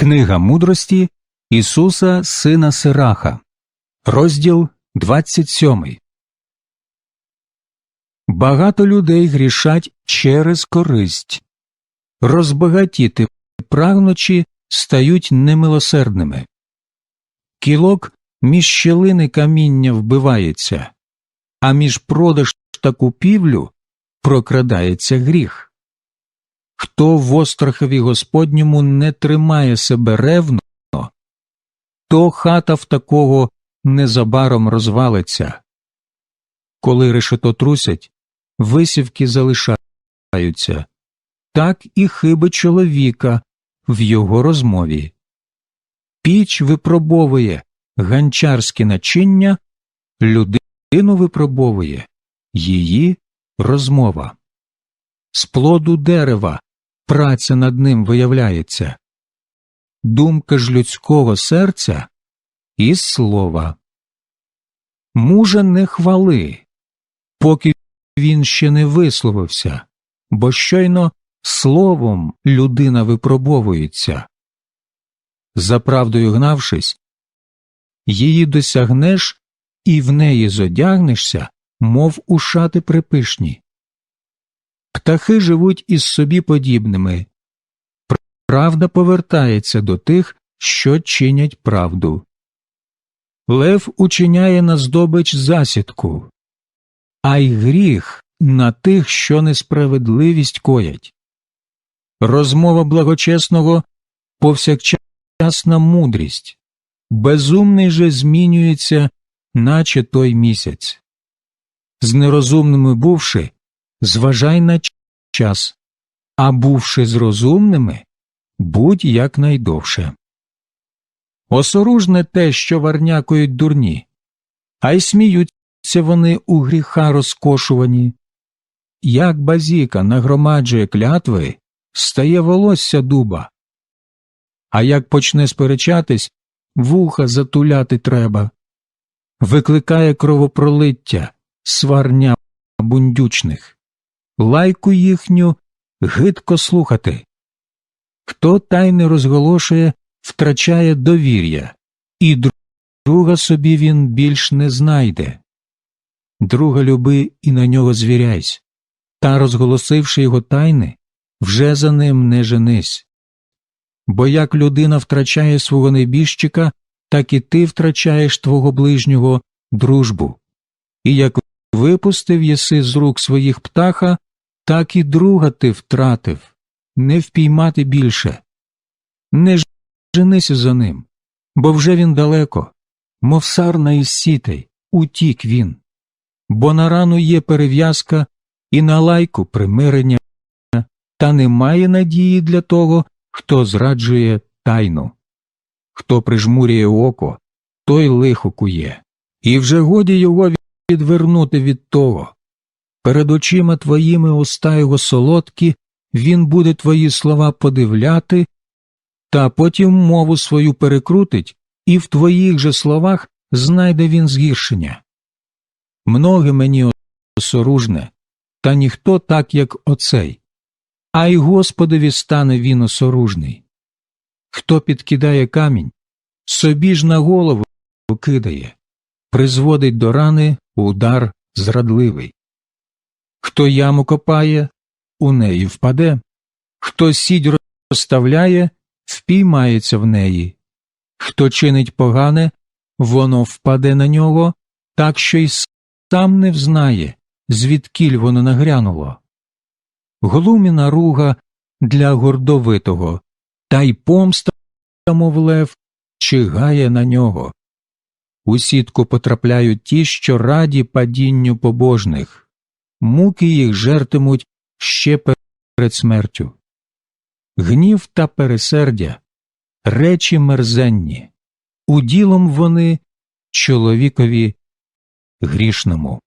Книга мудрості Ісуса Сина Сираха, розділ 27. Багато людей грішать через користь. Розбагатіти прагнучі стають немилосердними. Кілок між щелини каміння вбивається, а між продаж та купівлю прокрадається гріх. Хто в острахові Господньому не тримає себе ревно, то хата в такого незабаром розвалиться. Коли решето трусять, висівки залишаються, так і хиби чоловіка в його розмові. Піч випробовує ганчарське начиння, людину випробовує її розмова. З плоду дерева праця над ним виявляється, думка ж людського серця із слова. Мужа не хвали, поки він ще не висловився, бо щойно словом людина випробовується. За правдою гнавшись, її досягнеш і в неї зодягнешся, мов у шати припишні. Птахи живуть із собі подібними. Правда повертається до тих, що чинять правду. Лев учиняє на здобич засідку, а й гріх на тих, що несправедливість коять. Розмова благочесного повсякчасна мудрість, безумний же змінюється, наче той місяць. З нерозумними бувши, зважай на час, а бувши з розумними, будь якнайдовше. Осоружне те, що варнякують дурні, а й сміються вони у гріха розкошувані. Як базіка нагромаджує клятви, стає волосся дуба, а як почне сперечатись, вуха затуляти треба, викликає кровопролиття, сварня бундючних лайку їхню гидко слухати. Хто тайне розголошує, втрачає довір'я, і друга собі він більш не знайде. Друга люби і на нього звіряйсь, та, розголосивши його тайни, вже за ним не женись. Бо як людина втрачає свого небіжчика, так і ти втрачаєш твого ближнього дружбу. І як випустив єси з рук своїх птаха, так і друга ти втратив, не впіймати більше. Не женися за ним, бо вже він далеко, мов сарна із сітей, утік він, бо на рану є перев'язка і на лайку примирення, та немає надії для того, хто зраджує тайну. Хто прижмурює око, той лихо кує, і вже годі його відвернути від того. Перед очима твоїми уста його солодкі, він буде твої слова подивляти, та потім мову свою перекрутить, і в твоїх же словах знайде він згіршення. Многе мені осоружне, та ніхто так, як оцей, а й Господові стане він осоружний. Хто підкидає камінь, собі ж на голову кидає, призводить до рани удар зрадливий. Хто яму копає, у неї впаде, хто сідь розставляє, впіймається в неї, хто чинить погане, воно впаде на нього, так що й сам не взнає, звідкіль воно нагрянуло. Глуміна руга для гордовитого, та й помста, мов лев, чигає на нього. У сітку потрапляють ті, що раді падінню побожних муки їх жертимуть ще перед смертю. Гнів та пересердя речі мерзенні, уділом вони чоловікові грішному.